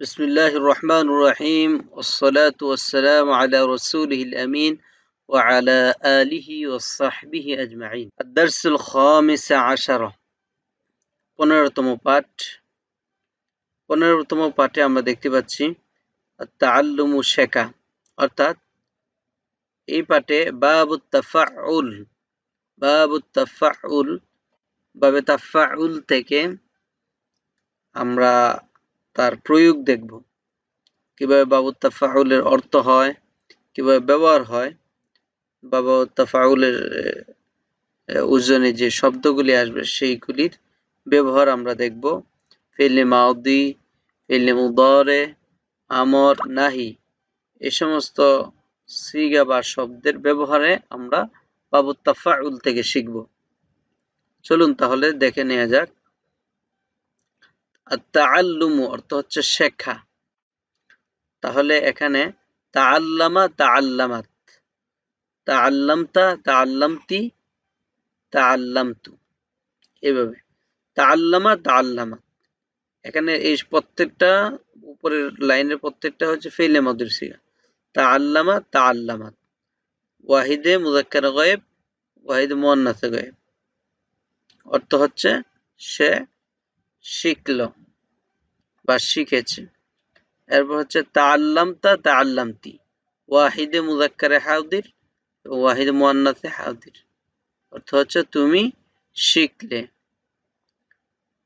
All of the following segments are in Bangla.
بسم الله الرحمن الرحيم والصلاة والسلام على رسوله الأمين وعلى آله وصحبه أجمعين الدرس الخامس عشر পনেরোতম পাঠ পনেরোতম পাঠে আমরা দেখতে পাচ্ছি তাল্লুমু শেখা অর্থাৎ এই পাঠে বাবু তাফাউল বাবু তাফাউল বাবে তাফাউল থেকে আমরা তার প্রয়োগ দেখব। কীভাবে বাবু তাফাউলের অর্থ হয়, কীভাবে ব্যবহার হয়, বাবু তাফাউলের ওজনে যে শব্দগুলি আসবে সেইগুলির ব্যবহার আমরা দেখব। ফেলে মাউদি ফেলে মুদরে, আমর, নাহি, এ সমস্ত সিগা বা শব্দের ব্যবহারে আমরা বাবু তাফাউল থেকে শিখব। চলুন তাহলে দেখে নেওয়া যাক। তাআল্লুমু অর্থ হচ্ছে শেখা। তাহলে এখানে তাআল্লামা তাআল্লামাত। তাআল্লামতা তাআল্লামতি তাআল্লামতু। এভাবে। তাআল্লামা তাআল্লামাত। এখানে এই প্রত্যেকটা উপরের লাইনের প্রত্যেকটা হচ্ছে ফেলে মধুর সিগা। তাআল্লামা তাআল্লামাত। ওয়াহিদে মুজাক্কার গায়েব, ওয়াহিদ মুয়ান্নাসে গায়েব। অর্থ হচ্ছে সে শিখল বা শিখেছে। এরপর হচ্ছে তাআল্লামতা তাআল্লামতি। ওয়াহিদে মুজাক্কারে হাউদির, ওয়াহিদ মুয়ান্নাসে হাউদির। অর্থ হচ্ছে তুমি শিখলে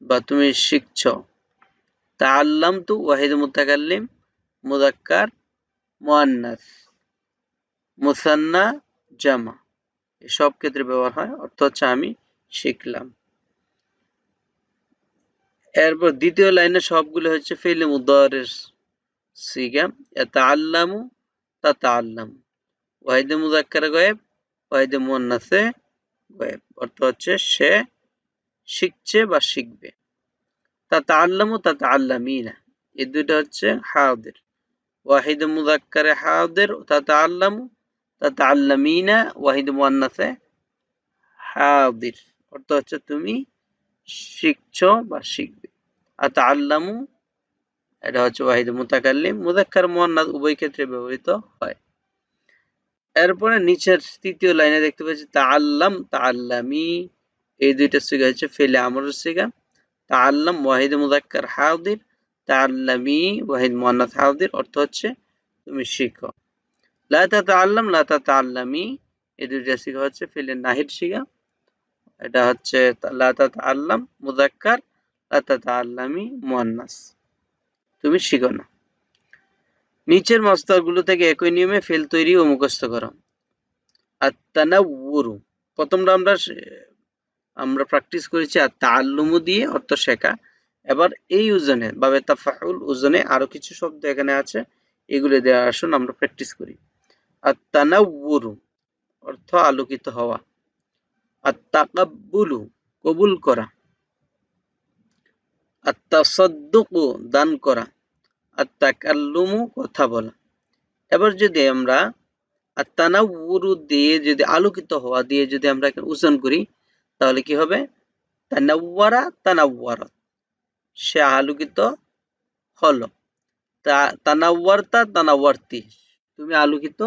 বা তুমি শিখছ। তাআল্লাম তু ওয়াহিদ মুতাকাল্লিম মুজাক্কার মুয়ান্নাস মুসান্না, জামা। এসব ক্ষেত্রে ব্যবহার হয়, অর্থ হচ্ছে আমি শিখলাম। এরপর দ্বিতীয় লাইনে সবগুলো হচ্ছে ফেলে মুদারের সিগা তাআল্লামু তাতাআল্লামু ওয়াহিদে মুজাক্কার গয়েব, ওয়াহিদে মুয়ান্নাসে গয়েব। অর্থ হচ্ছে সে শিখছে বা শিখবে। তাতাআল্লামু তাতাআল্লামিনা এই দুটো হচ্ছে হাওদের ওয়াহিদ মুজাক্কারে হাদির তাতাআল্লামু তাতাআল্লামিনা ওয়াহিদ মুয়ান্নাসে হাদির। অর্থ হচ্ছে তুমি শিখছ বা শিখবে। আতাআল্লামু এটা হচ্ছে ওয়াহিদ মুতাকাল্লিম মুজাক্কার মুয়ান্নাস উভয় ক্ষেত্রে ব্যবহৃত হয়। এরপরে নিচের তৃতীয় লাইনে দেখতে পাচ্ছি, তাআল্লাম, তাআল্লামি। এই দুইটা সিগা হচ্ছে ফেলে আমরের সিগা তা আল্লাম ওয়াহিদ মুজাক্কার হাউদির। তাআল্লামি, ওয়াহিদ মুয়ান্নাস হাউদির, অর্থ হচ্ছে তুমি শিখো। লা তাআল্লাম লা তাআল্লামি এই দুইটা সিগা হচ্ছে ফেলে নাহিদ সিগা এটা হচ্ছে লাতাত আল্লাম মুজাক্কার লাতাত আল্লামি মুয়ান্নাস তুমি শিখো না। নিচেরগুলো থেকে একই নিয়মে ফেল তৈরি ও মুখস্থ করো। আত্তানাউরু প্রথমটা আমরা আমরা প্র্যাকটিস করেছি আর তাল্লুমু দিয়ে, অর্থ শেখা। এবার এই ওজনে, বাবে তাফাউল ওজনে আরও কিছু শব্দ এখানে আছে, এগুলো দেওয়া আসুন, আমরা প্র্যাকটিস করি। আত্তানাউরু অর্থ আলোকিত হওয়া। আত্তাকাব্বুলু, কবুল করা। আত্তাসাদ্দুকু, দান করা। আত্তাকাল্লুমু, কথা বলা। এবার যদি আমরা আত্তানাউরু দিয়ে যদি আলোকিত হওয়া দিয়ে যদি আমরা উচ্চারণ করি, তাহলে কি হবে? তানাওয়ারা তানাওয়ারাত সে আলোকিত হলো। তানাওয়ারতা তানাওয়ারতি তুমি আলোকিত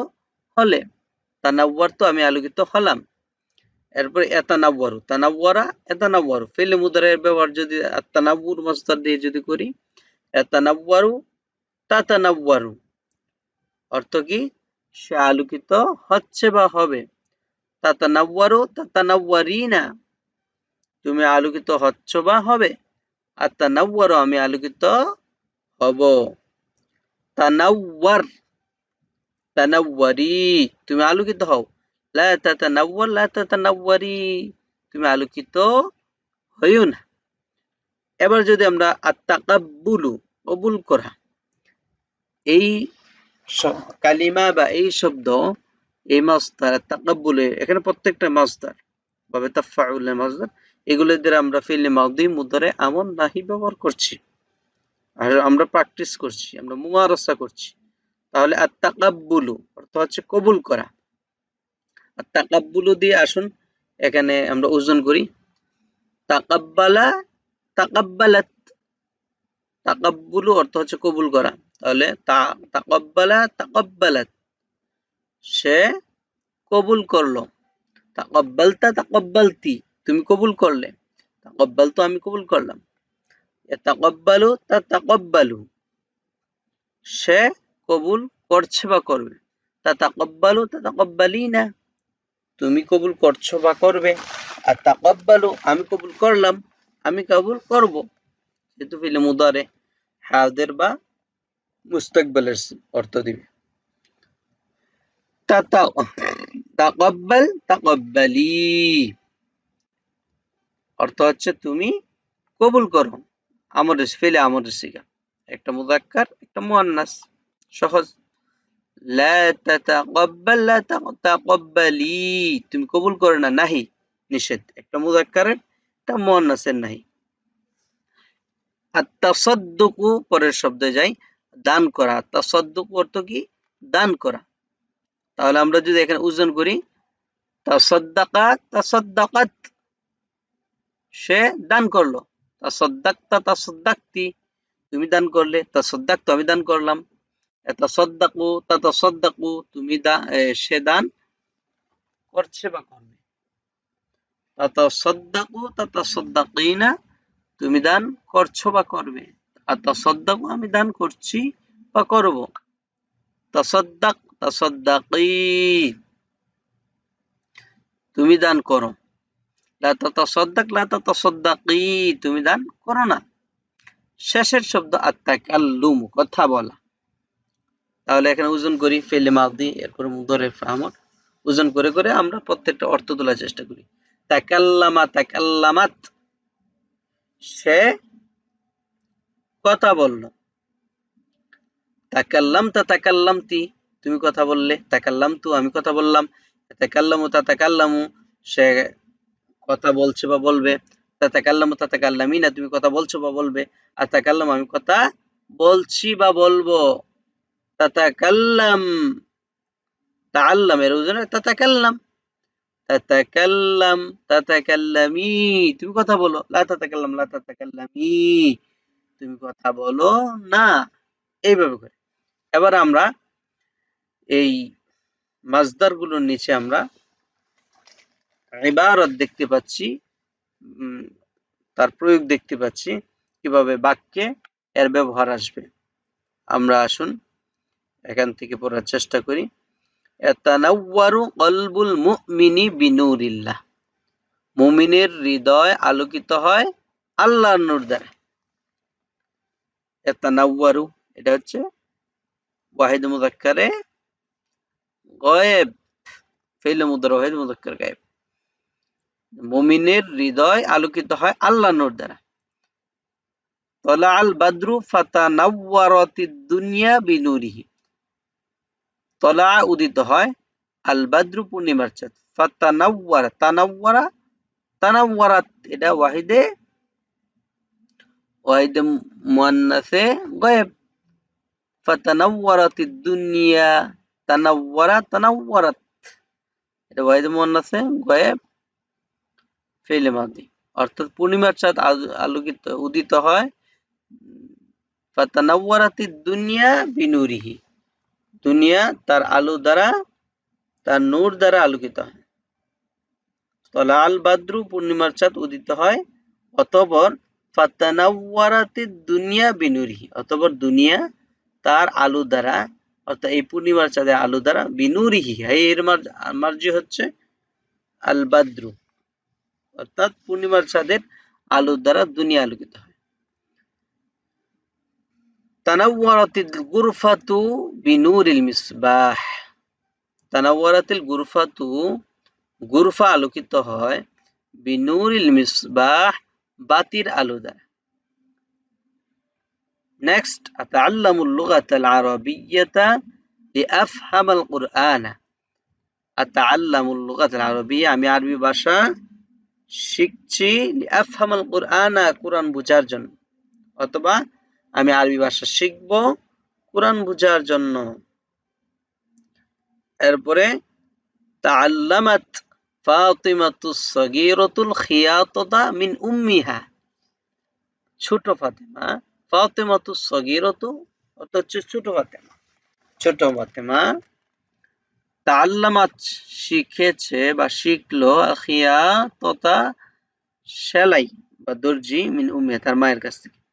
হলে। তানাওয়ার তো আমি আলোকিত হলাম। এরপরে এতানাব্বারু তানাব্বারা এতানাব্বারু ফেলে মুদারের ব্যবহার যদি তানাব্বুর মস্তার দিয়ে যদি করি এতানাব্বারু তাতানাব্বারু অর্থ কি? সে আলোকিত হচ্ছে বা হবে। তাতানাব্বারু তাতানাব্বারিনা তুমি আলোকিত হচ্ছ বা হবে। আর তানাব্বারু আমি আলোকিত হব। তানাব্বার তানাব্বারি তুমি আলোকিত হও। তুমি আলোকিত হইও না। এবার যদি আমরা আত্তাকাব্বুলু কবুল করা, এই কালিমা বা এই শব্দ, এই মাস্তার তাকাব্বুলে এখানে প্রত্যেকটা মাস্তার ভাবে তাফাউল মাসদার এগুলোর দ্বারা আমরা ফিল মাউদি, মুদারে আমন নাহি ব্যবহার করছি। আর আমরা প্র্যাকটিস করছি, আমরা মুমারসা করছি। তাহলে আত্তাকাব্বুলু অর্থ হচ্ছে কবুল করা। তাকাব্বুলু দিয়ে আসুন, এখানে আমরা ওজন করি। তাকাব্বালা, তাকাব্বালাত। তাকাব্বুলু অর্থ হচ্ছে কবুল করা। তাহলে তাকব্বালা, তাকব্বালাত। সে কবুল করল। তাকব্বালতা, তাকব্বালতি। তুমি কবুল করলে। তাকব্বাল তো আমি কবুল করলাম। তাকব্বালু, তা তাকব্বালু। সে কবুল করছে বা করবে। তা তাকব্বালু, তা তাকব্বালি না তুমি কবুল করছ বা করবে, আর তাকব্বালু, আমি কবুল করলাম, আমি কবুল করব। যেহেতু ফিলে মুদারে হাদের বা মুস্তাকবালের অর্থ দিবে। অর্থ হচ্ছে তুমি কবুল করো। আমর ফেলে আমর শিখা। একটা মুজাক্কার একটা মুয়ান্নাস, সহজ লা তাতাকাব্বাল লা তাতাকাব্বালি তুমি কবুল করে না, নাহি, নিষেধ। একটা মুজাক্কারের একটা মুয়ান্নাসের নাহি। আর তাসাদ্দুকু পরের শব্দে যাই, দান করা। তাসাদ্দুক অর্থ কি? দান করা। তাহলে আমরা যদি এখানে ওজন করি, তাসাদ্দাকা, তাসাদ্দাকাত। সে দান করল। তাসাদ্দাকতা, তাসাদ্দাকতি। তুমি দান করলে তাসাদ্দাক তো আমি দান করলাম। তাতাসাদ্দাকু, তুমি সে দান করছে বা করবে তুমি দান করছ বা করবে। তাসাদ্দাকু আমি দান করছি বা করব। তাসাদ্দাক, তাসাদ্দাকি, তুমি দান করো। লা তাতাসাদ্দাকি, তুমি দান করো না। শেষের শব্দ আত্তাকাল্লুম, কথা বলা। তাহলে এখানে ওজন করি, ফেলে মাদি এরপর মুদরে ফাহমর ওজন করে করে আমরা প্রত্যেকটা অর্থ তোলার চেষ্টা করি। তাকাল্লামা, তাকাল্লামাত। সে কথা বলল। তাকাল্লাম তা তাকাল্লাম তি তুমি কথা বললে তাকাল্লাম তু আমি কথা বললাম। তাকাল্লামু তা তাকাল্লামু, সে কথা বলছে বা বলবে। তাতাকাল্লামু তাতাকাল্লামি না তুমি কথা বলছো বা বলবে। আর তাকাল্লাম, আমি কথা বলছি বা বলব। তাতাকাল্লাম। তাআল্লাম এর ওজনে তাতাকাল্লাম। তাতাকাল্লাম, তাতাকাল্লামি। তুমি কথা বলো, লা তাতাকাল্লাম, লা তাতাকাল্লামি। তুমি কথা বলো না। এইভাবে করে। এবার আমরা এই মাজদারগুলোর নিচে আমরা ইবারত দেখতে পাচ্ছি তার প্রয়োগ দেখতে পাচ্ছি, কীভাবে বাক্যে এর ব্যবহার আসবে। আমরা আসুন এখান থেকে পড়ার চেষ্টা করি। এতানাওয়ারু কলবুল মুমিনি বিনুরিল্লাহ। মুমিনের হৃদয় আলোকিত হয় আল্লাহর নূর দ্বারা। এতানাওয়ারু, এটা হচ্ছে ওয়াহিদ মুজাক্কারে গয়েব, ফেল মুদার, ওয়াহিদ মুজাক্কার গায়েব। মুমিনের হৃদয় আলোকিত হয় আল্লাহ নূর দ্বারা। তলা আল বাদ্রু ফাতানাওয়ারাতিদ দুনিয়া বিনুরিহি। তলা উদিত হয় আল বাদ্রু পূর্ণিমার চাঁদ। তানাওয়ারা তানাওয়ারাত এটা ওয়াহিদে ওয়াহিদে মুয়ান্নাসে গায়েব। ফাতানাওয়ারাতিদ দুনিয়া, তানাওয়ারা, তানাওয়ারাত, এটা ওয়াহিদে মুয়ান্নাসে গায়েব। ফেলে মাদি অর্থাৎ পূর্ণিমার চাঁদ আলোকিত, উদিত হয়। ফাতানাওয়ারাতি দুনিয়া বিনুরিহি দুনিয়া তার আলো দ্বারা, তার নূর দ্বারা আলোকিত হয়। তলা আল বাদ্রু পূর্ণিমার চাঁদ উদিত হয় অতপর ফাতানাওয়ারাতি দুনিয়া বিনুরিহি অতপর দুনিয়া তার আলো দ্বারা, অর্থাৎ এই পূর্ণিমার চাঁদের আলো দ্বারা বিনুরিহি। এর মার্জি হচ্ছে আল বাদ্রু। অর্থাৎ পূর্ণিমার চাঁদের আলোর দ্বারা দুনিয়া আলোকিত হয় তানাওয়ারাতিল গুরফাতু বিনুরিল মিসবাহ তানাওয়ারাতিল গুরফাতু গুরফা আলোকিত হয় বিনুরিল মিসবাহ বাতির আলো দ্বারা নেক্সট আতাআল্লামুল লুগাতাল আরাবিয়্যাতা লিআফহামাল কুরআনা আতাআল্লামুল লুগাতাল আরাবিয়্যা আমি আরবি ভাষা শিখছি আফহামাল কোরআনা কোরআন বুঝার জন্য অথবা আমি আরবি ভাষা শিখব কোরআন বুঝার জন্য। এরপরে, তাআল্লামাত ফাতিমাতুস সাগীরাতুল খিয়াতাতা মিন উম্মিহা। ছোট ফাতিমা, ফাতেমাতু সগীরতু অর্থাৎ ছোট ফাতেমা। ছোট ফাতেমা তাল্লামাত শিখেছে বা শিখলো আখিয়া তথা সেলাই বা দর্জি মিন উম্মিয়া তার মায়ের কাছ থেকে।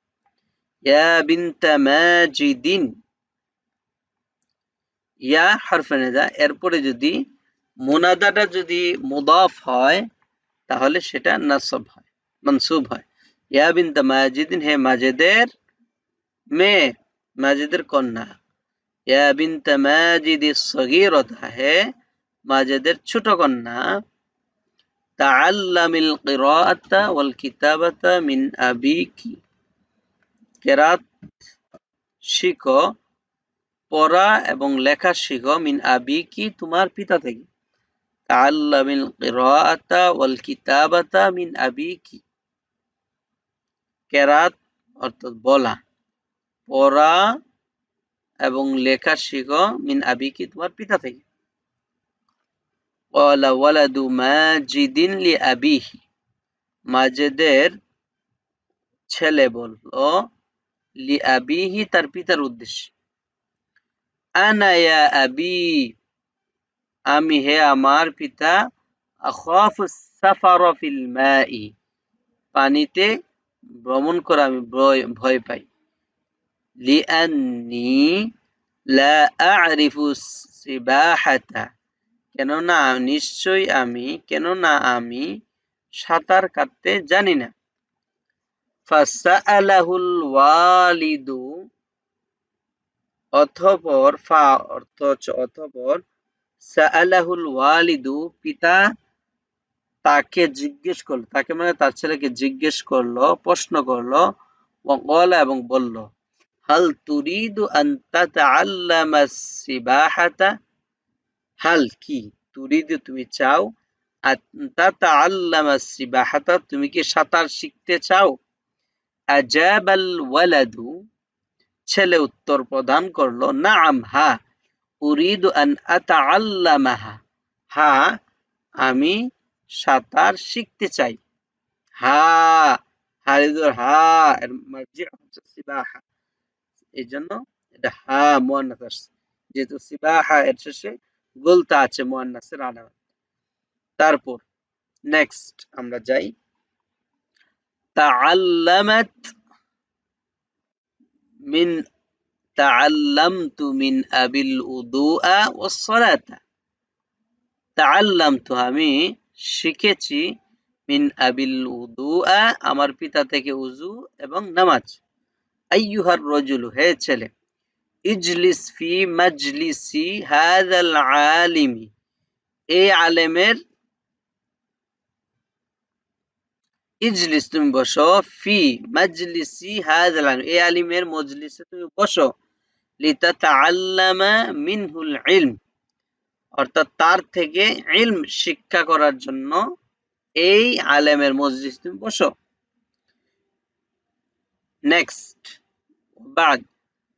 ইয়া বিনতা মাজিদিন ইয়া হরফে নেদা এরপরে যদি মুনাদাটা যদি মুদাফ হয়, তাহলে সেটা নাসব হয়, মনসুব হয়। ইয়া বিনতা মাজিদিন হে মাজেদের মেয়ে, মাজেদের কন্যা। ইয়া বিনতা মাজিদি সগীরতা হে মাজেদের ছোট কন্যা। তাআল্লামিল কিরাআতা ওয়াল কিতাবাতা মিন আবিকি কেরাত শিখ, পড়া এবং লেখা শিখ, মিন আবি কি তোমার পিতা থেকে। তাআল্লামিল কিরাআতা ওয়াল কিতাবাতা মিন আবি কি কেরাত অর্থাৎ বলা, পড়া এবং লেখা শিখ, মিন আবি কি তোমার পিতা থেকে। ওয়ালা ওয়ালাদু মাজিদিন লি আবিহি। মাজেদের ছেলে বলল লি আবিহি তার পিতার উদ্দেশ্যে আনা ইয়া আবি আমি হে আমার পিতা পানিতে ভ্রমণ করা আমি ভয় পাই। লিআন্নি লা আ'রিফু সিবাহাতা কেননা নিশ্চয়ই আমি, কেননা আমি সাঁতার কাটতে জানি না। ফাসাআলাহুল ওয়ালিদু, অথপর, ফা অর্থ অথপর, সাআলাহুল ওয়ালিদু, পিতা তাকে জিজ্ঞেস করল। তাকে মানে তার ছেলেকে জিজ্ঞেস করল, প্রশ্ন করল ওয়ালা এবং বলল, হাল তুরিদু আন তাতাআল্লামা সিবাহাতা? হাল কি? তুরিদু তুমি চাও? তাতাআল্লামা সিবাহাতা? তুমি কি সাঁতার শিখতে চাও? আজাবাল ওয়ালাদু। ছেলে উত্তর প্রদান করল নাম হা, উরিদু আন আতাআল্লামাহা। হা, আমি সাঁতার শিখতে চাই। হা, হারিদুর, হা, এর মার্জি সিবাহা। এই জন্য এটা হা মুয়ান্নাস আসছে। যেহেতু সিবাহা এর শেষে গোলতা আছে মুয়ান্নাসের আলামত। তারপর নেক্সট আমরা যাই। মিন তাআল্লামতু মিন আবিল উদুআ ওয়াস সালাতা তাআল্লামতু আমি শিখেছি মিন আবিল উদুআ আমার পিতা থেকে উজু এবং নামাজ। আইয়ুহার রজুলু হে ছেলে ইজলিস ফি মাজলিসি হাদাল আলিমি এই আলেমের ইজলিস তুমি বসো ফি মাজলিসি হাদাল আলিম এই আলিমের মজলিসে তুমি বসো লিতাতাআল্লামা মিনহুল ইলম অর্থাৎ তার থেকে ইলম শিক্ষা করার জন্য এই আলেমের মসজিদ তুমি বসো নেক্সট বাদ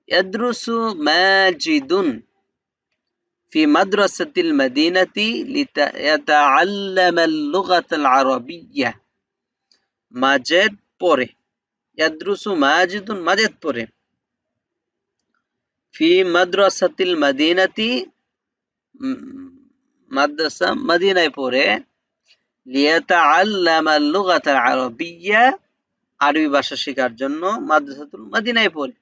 يدرس ماجد في مدرسة المدينة ليتعلم اللغة العربية মাজেদ পড়ে ইয়াদ্রুসু মাজিদুন মাজেদ পড়ে ফি মাদ্রাসাতিল মাদিনাতি মাদ্রাসা মদিনায় পড়ে। লিয়াতাআল্লামা লুগাতাল আরবিয়্যা আরবি ভাষা শেখার জন্য মাদ্রাসাতুল মদিনায় পড়ে।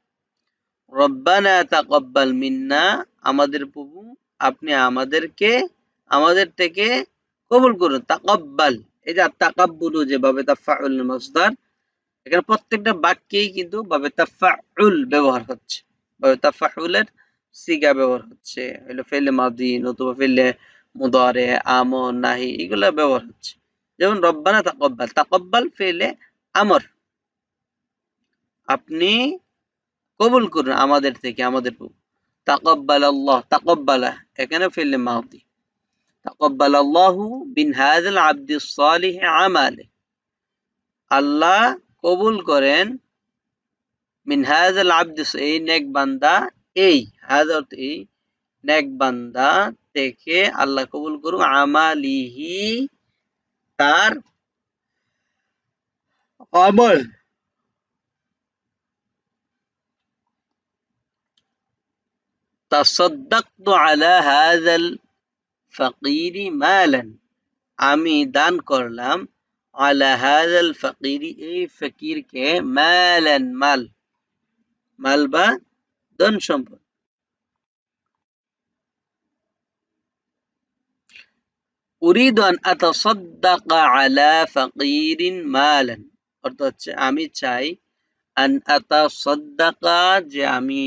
রব্বানা তাকাব্বাল মিন্না, আমাদের প্রভু, আপনি আমাদেরকে, আমাদের থেকে কবুল করুন। তাকাব্বাল। এই যে তাকাব্বুলু যে বাবে তাফাউল মাসদার, এখানে প্রত্যেকটা বাক্যেই কিন্তু বাবে তাফাউল ব্যবহার হচ্ছে। বাবে তাফাউলের সিগা ব্যবহার হচ্ছে হলো ফেলে মাদি, নতুবা ফেলে মুদারে আমর নাহি, এগুলো ব্যবহার হচ্ছে। যেমন রব্বানা তাকব্বাল তাকব্বাল ফেলে আমর। আপনি কবুল করুন আমাদের থেকে, আমাদের তাকব্বাল আল্লাহ, তাকব্বালা, এখানে ফেলে মাদি। تقبل الله من هذا العبد الصالح عمله. الله قبول করেন من هذا العبد এই নেক বান্দা এই হযরত এই নেক বান্দা থেকে আল্লাহ কবুল করুন আমালিহি তার আমল। تصدقت على هذا ফাকিরি মালান আমি দান করলাম আলা হাযাল ফাকিরি এই ফকিরকে মালান মাল মাল বা ধন সম্পদ উরিদ আন আতাসাদ্দাকা আলা ফাকিরিন মালান অর্থ হচ্ছে আমি চাই আন আতাসাদ্দাকা যে আমি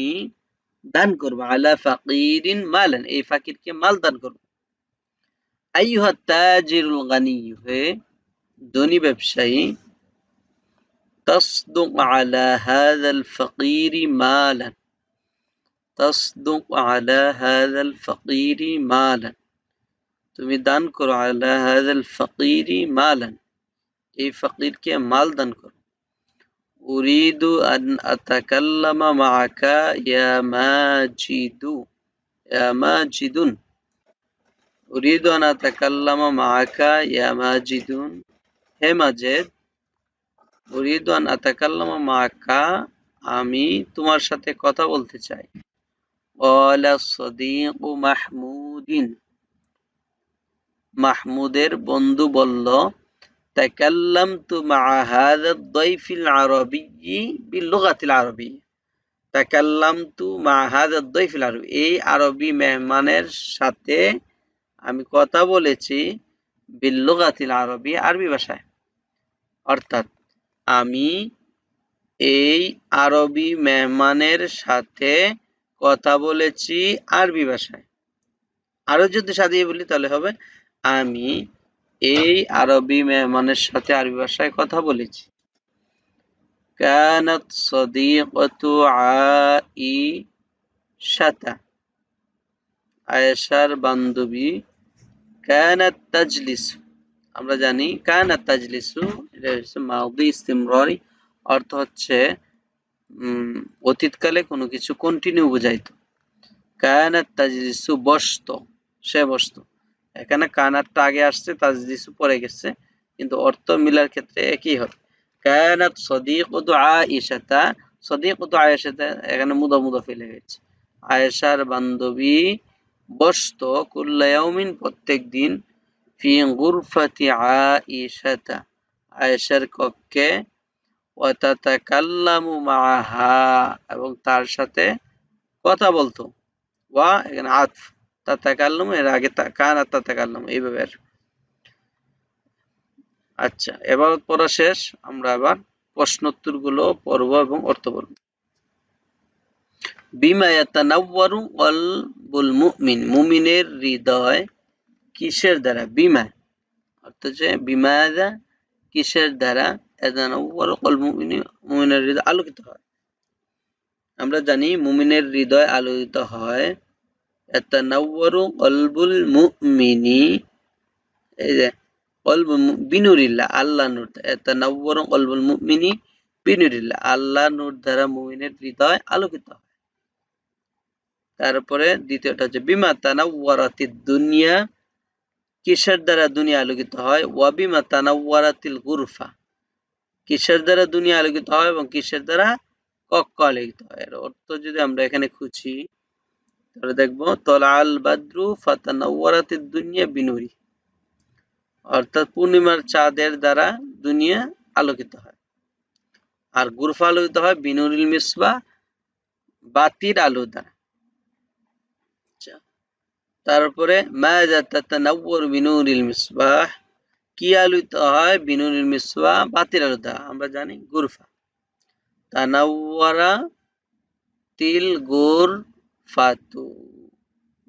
দান করব আলা ফাকিরিন মালান এই ফাকিরকে মাল দান করব আইয়ুহা তাজিরুল গানি হে ধনী ব্যবসায়ী تصدق على هذا الفقير مالا تصدق على هذا الفقير مالا তুমি দান করো আলা হাজাল ফকিরি মালান এই ফকিরকে মাল দান করো উরিদু আন আতাকাল্লামা মাআকা ইয়া মাজিদু ইয়া মাজিদুন উরিদু আন আতাকাল্লামা মাআকা ইয়া মাজিদুন হে মাজেদ উরিদু আন আতাকাল্লামা মাআকা আমি তোমার সাথে কথা বলতে চাই قال الصديق محمود মাহমুদের বন্ধু বলল তাকাল্লামতু মা হাযা الضيف العربي باللغة العربية তাকাল্লামতু মা হাযা الضيف العربي এই আরবি মেহমানের সাথে আমি কথা বলেছি বিল্লুগাতিল আরবি আরবি ভাষায় অর্থাৎ আমি এই আরবি মেহমানের সাথে কথা বলেছি আরবি ভাষায় আরো যদি সাজিয়ে বলি তাহলে হবে আমি এই আরবি মেহমানের সাথে আরবি ভাষায় কথা বলেছি كانت صديقة عائشة আয়েশার বান্ধবী কানাত তাজলিস আমরা জানি কানাত তাজলিসু এটা হচ্ছে মাউদি ইস্তিমরারি, অর্থ হচ্ছে অতীতকালে কোনো কিছু কন্টিনিউ বোঝাইতো। কানাত তাজলিসু বসত, সে বসত। এখানে কানাতটা আগে আসছে তাজলিসু পরে গেছে। কিন্তু অর্থ মিলার ক্ষেত্রে একই হবে কানাত সদিকুতু আয়েশাতা সদিকুতু আয়েশাতা এখানে মুদা মুদা ফেলে গেছে। আয়েশার বান্ধবী বসত কুল্লা ইয়াউমিন প্রত্যেক দিন ফি গুরফাতি আয়েশাতা, আয়েশার কক্ষে মাআহা এবং তার সাথে কথা বলতো। ওয়া এখানে আতফ এর আগে কান আর এইভাবে আচ্ছা এবার পড়া শেষ, আমরা আবার প্রশ্নোত্তরগুলো পড়ব এবং অর্থ বলব বিমা ইয়াতানাওয়ারু কলবুল মুমিন। মুমিনের হৃদয় কিসের দ্বারা? বিমা। অর্থাৎ যে বিমাদা কিসের দ্বারা? কল মুমিনের হৃদয় আলোকিত হয়। আমরা জানি মুমিনের হৃদয় আলোকিত হয় ইয়াতানাওয়ারু কলবুল মুমিনি। এই যে কলব বিনুরিল্লাহ, আল্লাহ নূর। কলবুল মুমিনি, বিনুরিল্লাহ, আল্লাহ নূর দ্বারা মুমিনের হৃদয় আলোকিত হয়। তারপরে দ্বিতীয়টা হচ্ছে, বিমা তানাওয়ারাতিদ দুনিয়া, কিসের দ্বারা দুনিয়া আলোকিত হয়? ওয়া ওয়াবিমা তানাওয়ারাতিল গুরফা, কিসের দ্বারা দুনিয়া আলোকিত হয় এবং কিসের দ্বারা কক্ষ আলোকিত হয়? এর অর্থ যদি আমরা এখানে খুঁজি, তাহলে দেখব তলাল বাদ্রু ফাতানাওয়ারাতিদ দুনিয়া বিনুরি, অর্থাৎ পূর্ণিমার চাঁদের দ্বারা দুনিয়া আলোকিত হয়। আর গুরফা আলোকিত হয় বিনুরিল মিসবা, বাতির আলো দ্বারা। তারপরে বিনুরিল মিসবাহ? কি আলোকিত হয়? বিনুরিল মিসবাহ বাতির আলো দ্বারা আমরা জানি গুরফা। তানাওয়ারা তিল গুর fatu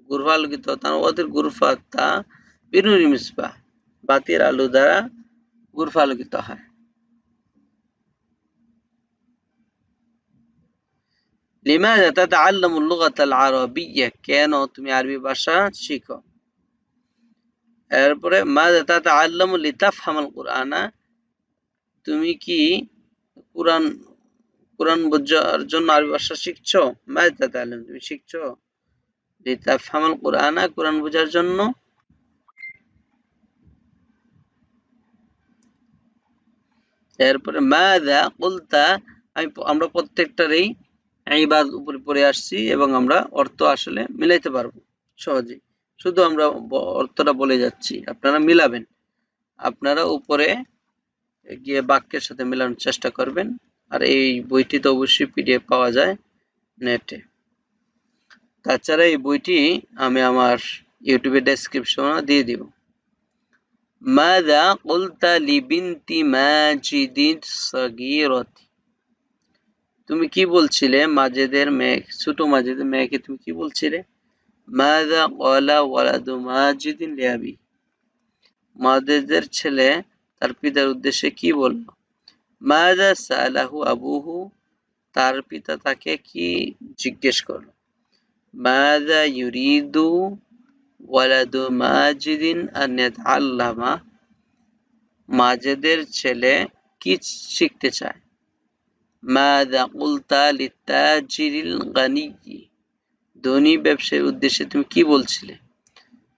gurfal gitu tanwatir gurfata binuri misbah বাতির আলো দ্বারা গুরফা আলোকিত হয়। লিমাজা তাতাআল্লামুল লুগাতাল আরাবিয়্যা? কেন তুমি আরবি ভাষা শিখো? এরপরে মাজা তাতাআল্লামু লিতাফহামাল কুরআনা? তুমি কি কুরআন, কোরআন বোঝার জন্য আরবি ভাষা শিখছো? মাজা তাআল্লাম তুমি শিখছো? লিতাফহামাল কুরআনা, কোরআন বোঝার জন্য? এরপরে মাদা কুলতা, আমি আমরা প্রত্যেকটারই এইবার উপরে পড়ে আসছি এবং আমরা অর্থ আসলে মিলাইতে পারব সহজে শুধু আমরা অর্থটা বলে যাচ্ছি, আপনারা মিলাবেন। আপনারা উপরে গিয়ে বাক্যের সাথে মেলানোর চেষ্টা করবেন। আর এই বইটি তো অবশ্যই পিডিএফ পাওয়া যায় নেটে। তাছাড়া এই বইটি আমি আমার ইউটিউবে ডেসক্রিপশনে দিয়ে দিব। মাদা লিবিনতি মাজিদিন সগীরতি? তুমি কি বলছিলে? মাজেদের মেয়ে, ছোট মাজেদের মেয়েকে তুমি কি বলছিলে? মাদা কলা ওয়ালাদু মাজিদিন লিয়াবি মাজেদের ছেলে তার পিতার উদ্দেশ্যে কি বলল? মাদা সালাহু আবুহু, তার পিতা তাকে কি জিজ্ঞেস করল? মাদা ইউরিদু ওয়ালাদু মাজিদিন ইয়াতাআল্লামা। মাজেদের ছেলে কি শিখতে চায়? মাদা কুলতা লিতাজিরিল গানিয়্যি। ধনী ব্যবসায়ীর উদ্দেশ্যে তুমি কি বলছিলে?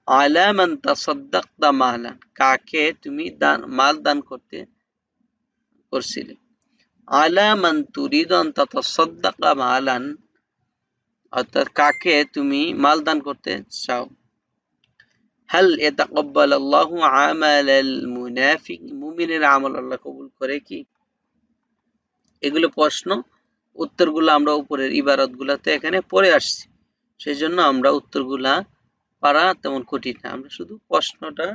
আলা মান তাসাদ্দাকতা মালান। কাকে তুমি দান, মাল দান করতে করছিলে? আলা মান তুরিদু আন তাতাসাদ্দাকা মালান। অর্থাৎ কাকে তুমি মাল দান করতে চাও? হাল ইয়াতাকাব্বাল আল্লাহু আমালাল মুনাফিক। মুমিনের আমল আল্লাহ কবুল করে কি? এগুলো প্রশ্ন, উত্তরগুলো আমরা উপরের ইবারতগুলোতে এখানে পড়ে আসছি। সেই জন্য আমরা উত্তরগুলা পারা তেমন কঠিন না। আমরা শুধু প্রশ্নটা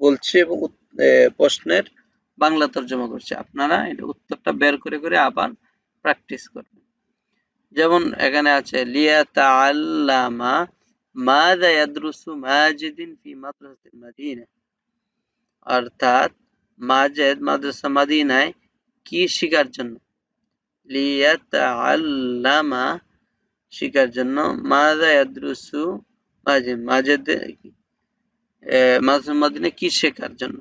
বলছি এবং প্রশ্নের বাংলা তর্জমা করছি। আপনারা এটা উত্তরটা বের করে করে আবার প্র্যাকটিস করবেন। যেমন এখানে আছে লিয়া তাআল্লামা মাযা মাজিদিন ফি মাদ্রাসাতিল মাদিনা। অর্থাৎ মাজেদ মাদ্রাসা মাদিনায় কি শিকার জন্য? শিকার জন্য। মাযা ইয়াদরুসু মাদিনা কি শেখার জন্য?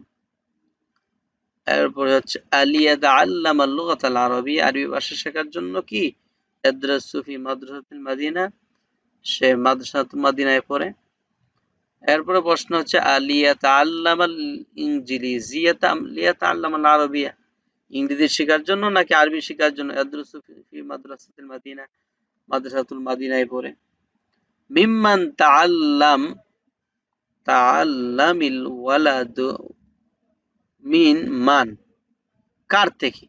এরপর হচ্ছে আলিয়া তাআল্লামা লুগাতাল আরবি। আরবি ভাষা শেখার জন্য কি? ইয়াদরুসু ফি মাদ্রাসাতিল মাদিনা। সে মাদ্রাসাতুল মাদিনায় পড়ে। এরপরে প্রশ্ন হচ্ছে আলিয়া তাআল্লামাল ইনজিলিজিয়াতা আম লিয়া তাআল্লামাল আরবিয়া। ইংরেজি শেখার জন্য নাকি আরবি শেখার জন্য? ফি মাদিনা, মাদ্রাসাতুল মাদিনায় পড়ে। মিম্মান তাআল্লাম, তাআল্লামিল ওয়ালাদু মিন মান। কার থেকে?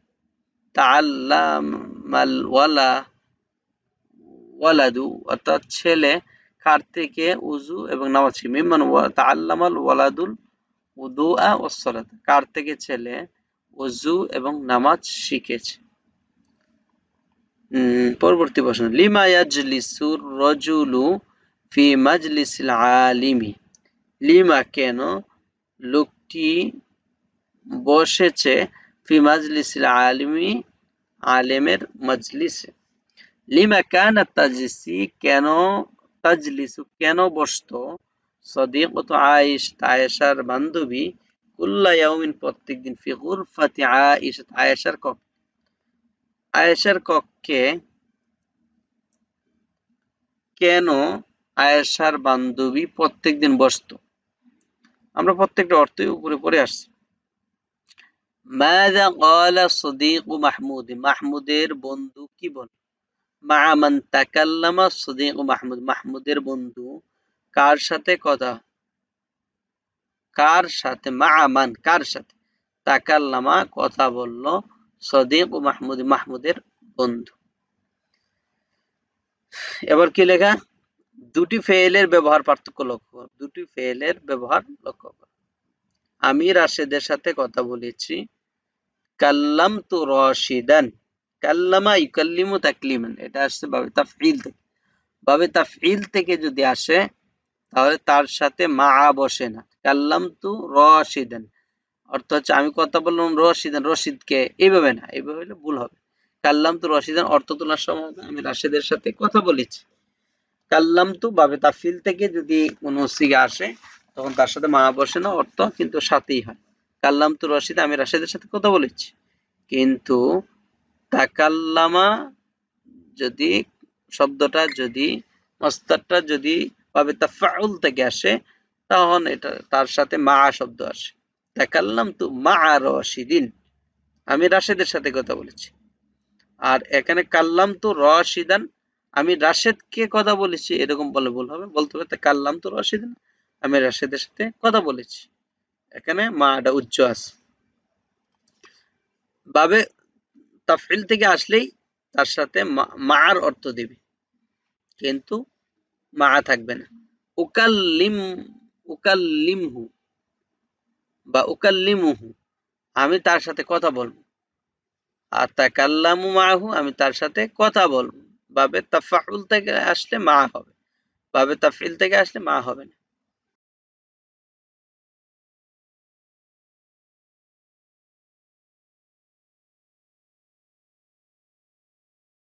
তাআল্লামাল ওয়ালা, ওয়ালাদু, অর্থাৎ ছেলে কার থেকে? উজু এবং নামাজ মিম্মান তাআল্লামাল ওয়ালাদুল উদুআ ওয়াস সালাত। কার থেকে? ছেলে। উজু এবং নামাজ শিখেছে। পরবর্তী প্রশ্ন, লিমা ইয়াজলিসুর রজুলু ফি মাজলিসিল আলিমি? লিমা কেন লোকটি বসেছে ফি মাজলিসিল আলিমি, আলেমের মজলিসে? লিমা কান তাজলিসি কেন, তাজলিসু কেন বসতো? সদিকত আয়েশ, আয়েশার বান্ধবী কুল্লা ইয়াউমিন প্রত্যেকদিন ফি গুরফাতি আয়েশা আয়েশার আয়েশার কক্ষে কেন আয়েশার বান্ধবী প্রত্যেকদিন বসতো? আমরা প্রত্যেকটা অর্থই উপরে পড়ে আসছি। মাযা মাহমুদ, মাহমুদের বন্ধু কি বল মা মান তাকাল্লামা সদীকু মাহমুদ, মাহমুদের বন্ধু কার সাথে কথা? কার সাথে? মা মান কার সাথে? তাকাল্লামা, কথা বলল সদীক ও মাহমুদ, মাহমুদের বন্ধু। এবার কি লেখা? দুটি ফেলের ব্যবহার পার্থক্য লক্ষ্য কর। দুটি ফেলের ব্যবহার লক্ষ্য কর। আমি রাশেদের সাথে কথা বলেছি। কাল্লাম তু রশিদান। কাল্লামা ইউকাল্লিমু তাকলিমান। এটা আসছে বাবে তাফইল থেকে। বাবে তাফইল থেকে যদি আসে তাহলে তার সাথে মা বসে না। কাল্লাম তু রশিদান। অর্থ হচ্ছে আমি কথা বললাম রশিদান, রশিদকে। এইভাবে না, এইভাবে হলে ভুল হবে। কাল্লাম তু রশিদান অর্থ তোলার সময় আমি রাশেদের সাথে কথা বলেছি। কাল্লাম তু বাবে তাফিল থেকে যদি কোনো সিগা আসে, তখন তার সাথে মা বসে না, অর্থ কিন্তু সাথেই হয়। কাল্লাম তু রশিদ, আমি রাশেদের সাথে কথা বলেছি। কিন্তু তাকাল্লামা যদি, শব্দটা যদি মস্তারটা যদি বাবে তাফাউল থেকে আসে, তখন এটা তার সাথে মা শব্দ আসে। তাকাল্লাম তু মা আর রশিদিন। আমি রাশেদের সাথে কথা বলেছি। আর এখানে কাল্লাম তো রশিদান। আমি রাশেদকে কথা বলেছি, এরকম বলে ভুল হবে। বলতে হবে কাল্লাম তো রশিদান। আমি রাশেদের সাথে কথা বলেছি। এখানে মাটা উচ্চ আছে। বাবে তাফিল থেকে আসলেই তার সাথে মার অর্থ দিবে। কিন্তু মা থাকবে না। উকাল্লিম, উকাল্লিমহু বা উকাল্লিমুহু, আমি তার সাথে কথা বলব। আর তা তাকাল্লামু মাহু, আমি তার সাথে কথা বলব। বাবে তাফাউল থেকে আসলে মা হবে। বাবে তাফিল থেকে আসলে মা হবে না।